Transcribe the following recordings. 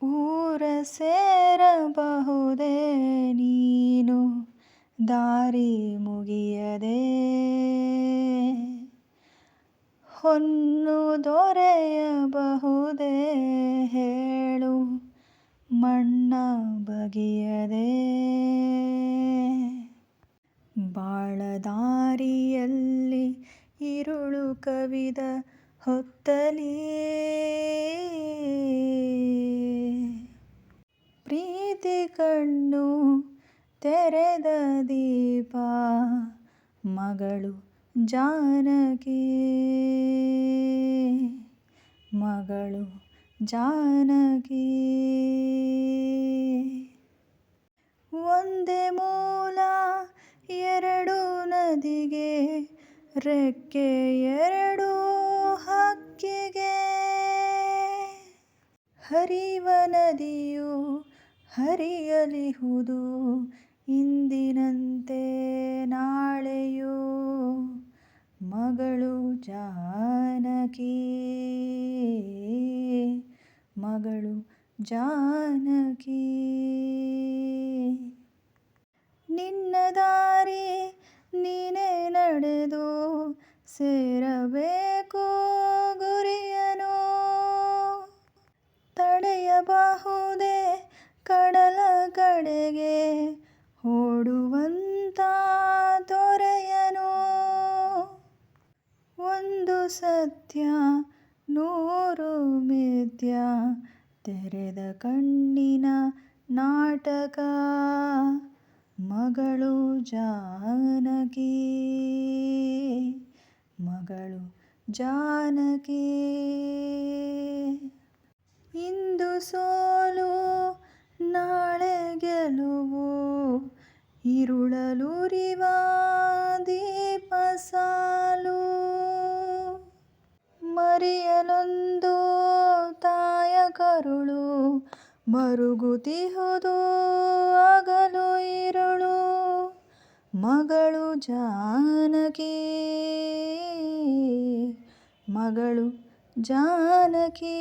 ಊರ ಸೇರಬಹುದೇ ನೀನು ದಾರಿ ಮುಗಿಯದೆ ಹೊನ್ನು ದೊರೆಯಬಹುದೇ ಹೇಳು ಮಣ್ಣ ಬಗೆಯದೆ ಬಾಳದಾರಿಯಲ್ಲಿ ഇരുളു ಕವಿದ ಹೊತ್ತಲಿ ಪ್ರೀತಿ ಕಣ್ಣು ತೆರೆದ ದೀಪ, ಮಗಳು ಜಾನಕಿ. ಮಗಳು ಜಾನಕಿ. ಒಂದೇ ಮೂಲ, ಎರಡು ನದಿಗೆ, ರೆಕ್ಕೆ ಎರಡು ಹಕ್ಕಿಗೆ. ಹರಿವ ನದಿಯು ಹರಿಯಲಿಹುದು. ಇಂದಿನಂತೆ ನಾಳೆಯೂ ಮಗಳು ಜಾನಕಿ. ಮಗಳು ಜಾನಕಿ. ನಿನ್ನ ದಾರಿ ನೀನೇ ನಡೆದು ಸೇರಬೇಕು. ಕಡೆಗೆ ಓಡುವಂತ ತೊರೆಯನು ಒಂದು ಸತ್ಯ, ನೂರು ಮಿಥ್ಯ, ತೆರೆದ ಕಣ್ಣಿನ ನಾಟಕ. ಮಗಳು ಜಾನಕಿ ಮಗಳು ಜಾನಕಿ. ಇಂದು ನಾಳೆ ಗೆಲುವು ಇರುಳಲುರಿವ ದೀಪ ಸಾಲು. ಮರಿಯಲೊಂದು ತಾಯ ಕರುಳು, ಮರುಗುತಿಹುದು ಅಗಲು ಇರುಳು. ಮಗಳು ಜಾನಕಿ ಮಗಳು ಜಾನಕಿ.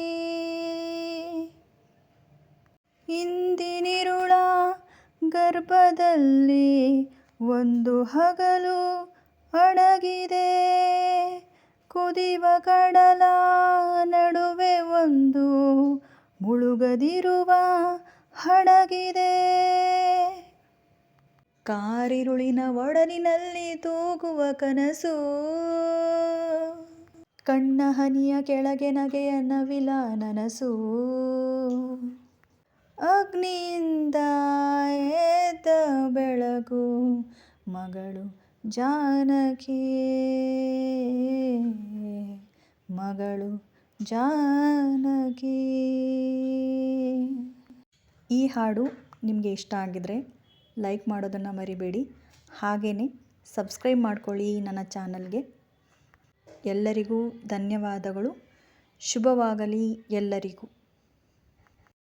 ಹಿಂದಿ ಗರ್ಭದಲ್ಲಿ ಒಂದು ಹಗಲು ಅಡಗಿದೆ. ಕುದಿವ ಕಡಲ ನಡುವೆ ಒಂದು ಮುಳುಗದಿರುವ ಹಡಗಿದೆ. ಕಾರಿರುಳಿನ ಒಡಲಿನಲ್ಲಿ ತೂಗುವ ಕನಸು. ಕಣ್ಣ ಹನಿಯ ಕೆಳಗೆ ನಗೆಯ ನವಿಲ ನನಸು. ಅಗ್ನಿಯಿಂದ ಎದ್ದ ಬೆಳಗು ಮಗಳು ಜಾನಕಿ. ಮಗಳು ಜಾನಕಿ. ಈ ಹಾಡು ನಿಮಗೆ ಇಷ್ಟ ಆಗಿದರೆ ಲೈಕ್ ಮಾಡೋದನ್ನು ಮರಿಬೇಡಿ. ಹಾಗೇ ಸಬ್ಸ್ಕ್ರೈಬ್ ಮಾಡ್ಕೊಳ್ಳಿ ನನ್ನ ಚಾನಲ್ಗೆ. ಎಲ್ಲರಿಗೂ ಧನ್ಯವಾದಗಳು. ಶುಭವಾಗಲಿ ಎಲ್ಲರಿಗೂ.